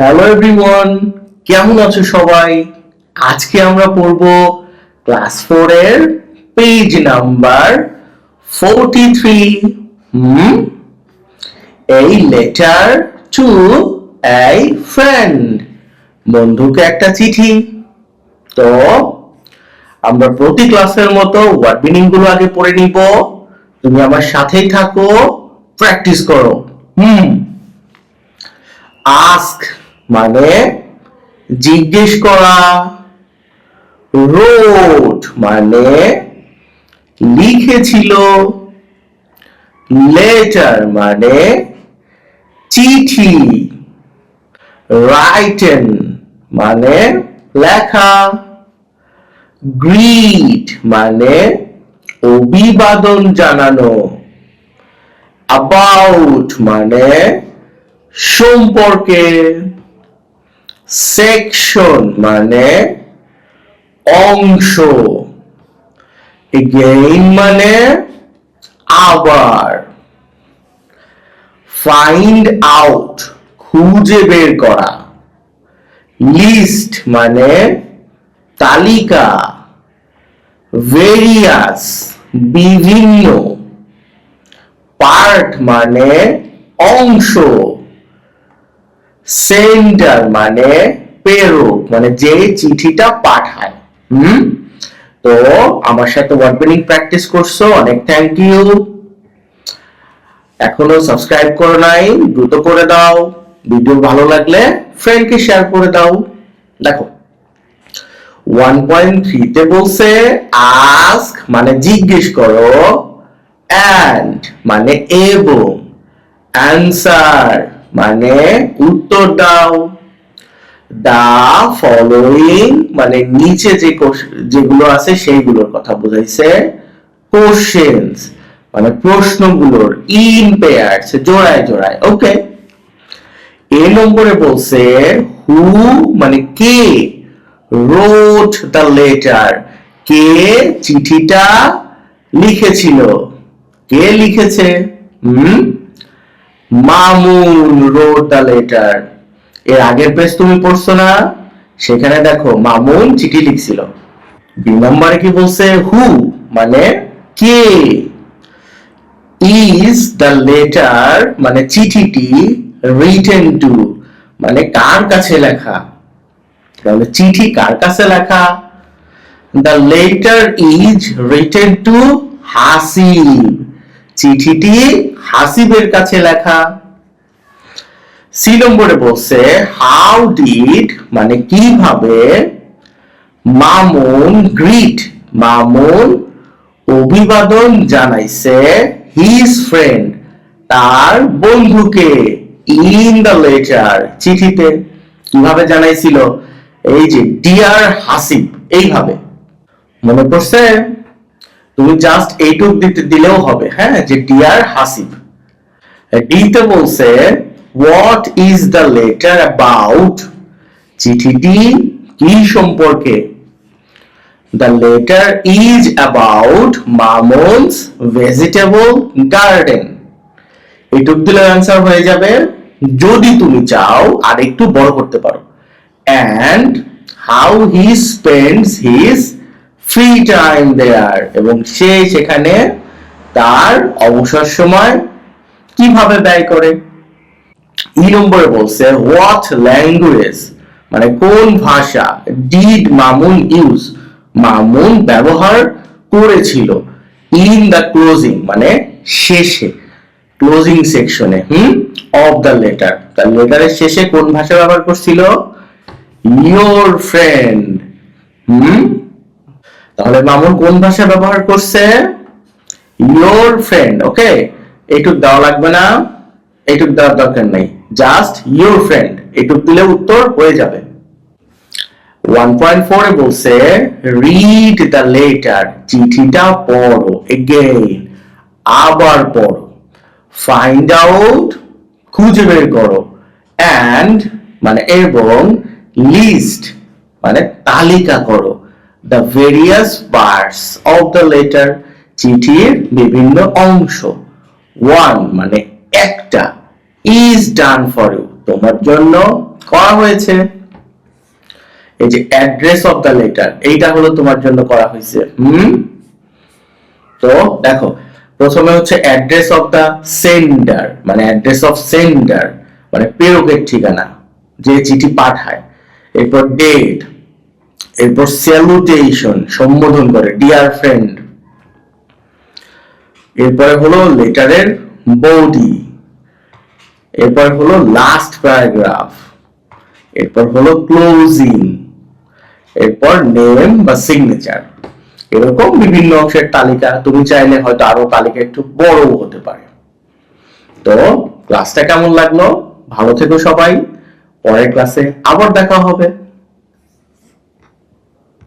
Hello everyone কেমন আছো সবাই? আজকে আমরা পড়ব ক্লাস ফোর এর পেজ নাম্বার ফোরটি থ্রি হুম? এই লেটার টু এই ফ্রেন্ড বন্ধুকে একটা চিঠি। তো আমরা প্রতি ক্লাসের মতো ওয়ার্ড মিনিংগুলো আগে পড়ে নিব। তুমি আমার সাথেই থাকো। প্র্যাকটিস করো। হুম? আস্ক মানে জিজ্ঞেস করা। রোড মানে লিখেছিল। লেটার মানে চিঠি। রাইটেন মানে লেখা। গ্রিট মানে অভিবাদন জানানো। অ্যাবাউট মানে সম্পর্কে। সেকশন মানে অংশ। এগেইন মানে আবার। ফাইন্ড আউট খুঁজে বের করা। লিস্ট মানে তালিকা। ভেরিয়াস বিভিন্ন। পার্ট মানে অংশ। সেন্ডার মানে প্রেরক মানে যে চিঠিটা পাঠায়। হুম? তো আমার সাথে ওয়ার্ড মিনিং প্র্যাকটিস করছ, অনেক থ্যাংক ইউ এখনও সাবস্ক্রাইব করো নাই, দ্রুত করে দাও। ভিডিও ভালো লাগলে ফ্রেন্ডকে শেয়ার করে দাও। দেখো ওয়ান পয়েন্ট থ্রিতে বলছে আস্ক মানে জিজ্ঞেস করো অ্যান্ড মানে এবং। অ্যান্সার মানে উত্তর দাও। দা ফলোয়িং মানে নিচে যে যেগুলো আছে সেইগুলোর কথা বোঝাইছে। কোশ্চেন্স মানে প্রশ্নগুলোর ইন পেয়ার্স জোড়ায় জোড়ায় ওকে এ নম্বরে বলছে হু মানে কে রোট দ্য লেটার কে চিঠিটা লিখেছিল? কে লিখেছে? হুম? মামুন রোড দ্য লেটার এর আগের পেজ তুমি পড়ছো না? সেখানে দেখো, মামুন চিঠি লিখছিল। দুই নম্বরে কি বলছে? হু মানে কে? ইজ দ্য লেটার মানে চিঠিটি রিটেন টু মানে কার কাছে লেখা? তাহলে চিঠি কার কাছে লেখা? The letter is written to Hasib চিঠিটি হাসিবের কাছে লেখা। সি নম্বরে বলছে হাউ ডিড মানে কীভাবে মামুন গ্রিট মামুন অভিবাদন জানাইছে হিজ ফ্রেন্ড তার বন্ধুকে ইন দ্য লেটার চিঠিতে কীভাবে জানাইছিল? এই যে ডিয়ার হাসিব, এইভাবে। মনে পড়ছে? তুমি জাস্ট এইটুক দিতে দিলেও হবে হ্যাঁ? যে ডিয়ার হাসিব ডিতে বলছে what is the letter about চিঠিটি কি সম্পর্কে? The letter is about Mamun's vegetable garden এইটুক দিলে অ্যান্সার হয়ে যাবে, যদি তুমি চাও আর একটু বড় করতে পারো। And how he spends his free time there এবং সে সেখানে তার অবসর সময় কীভাবে ব্যয় করে? ই নম্বরে বলছে হোয়াট ল্যাঙ্গুয়েজ মানে কোন ভাষা ডিড মামুন ইউজ মামুন ব্যবহার করেছিল ইন দ্য ক্লোজিং মানে শেষে ক্লোজিং সেকশনে হুম? অফ দ্য লেটার দ্য লেটারের শেষে কোন ভাষা ব্যবহার করছিল? ইয়োর ফ্রেন্ড হুম? তাহলে মামুন কোন ভাষা ব্যবহার করছে? ইয়োর ফ্রেন্ড ওকে এইটুক দেওয়া লাগবে না এইটুক দেওয়ার দরকার নেই। জাস্ট ইয়োর ফ্রেন্ড এইটুক দিলে উত্তর হয়ে যাবে। ওয়ান পয়েন্ট ফোরে বলছে রিড দ্য লেটার চিঠিটা পড়ো এগেইন আবার পড়ো। ফাইন্ড আউট খুঁজে বের করো। অ্যান্ড মানে এবং লিস্ট মানে তালিকা করো। The various parts of the letter চিঠির বিভিন্ন অংশ। ওয়ান মানে একটা ইজ ডান ফর ইউ তোমার জন্য করা হয়েছে। এই যে অ্যাড্রেস অফ দ্য লেটার এইটা হলো তোমার জন্য করা হয়েছে। হুম? তো দেখো, প্রথমে হচ্ছে অ্যাড্রেস অফ দ্য সেন্ডার মানে অ্যাড্রেস অফ সেন্ডার মানে প্রেরকের ঠিকানা, যে চিঠি পাঠায়। এরপর ডেট এরপর স্যালুটেশন সম্বোধন করে ডিয়ার ফ্রেন্ড এরপরে হলো লেটারের বডি এরপর হলো লাস্ট প্যারাগ্রাফ এরপর হলো ক্লোজিং এরপর নেম বা সিগনেচার এরকম বিভিন্ন অংশের তালিকা, তুমি চাইলে হয়তো আরও তালিকা একটু বড় হতে পারে। তো ক্লাসটা কেমন লাগল? ভালো থেকো সবাই। পরের ক্লাসে আবার দেখা হবে।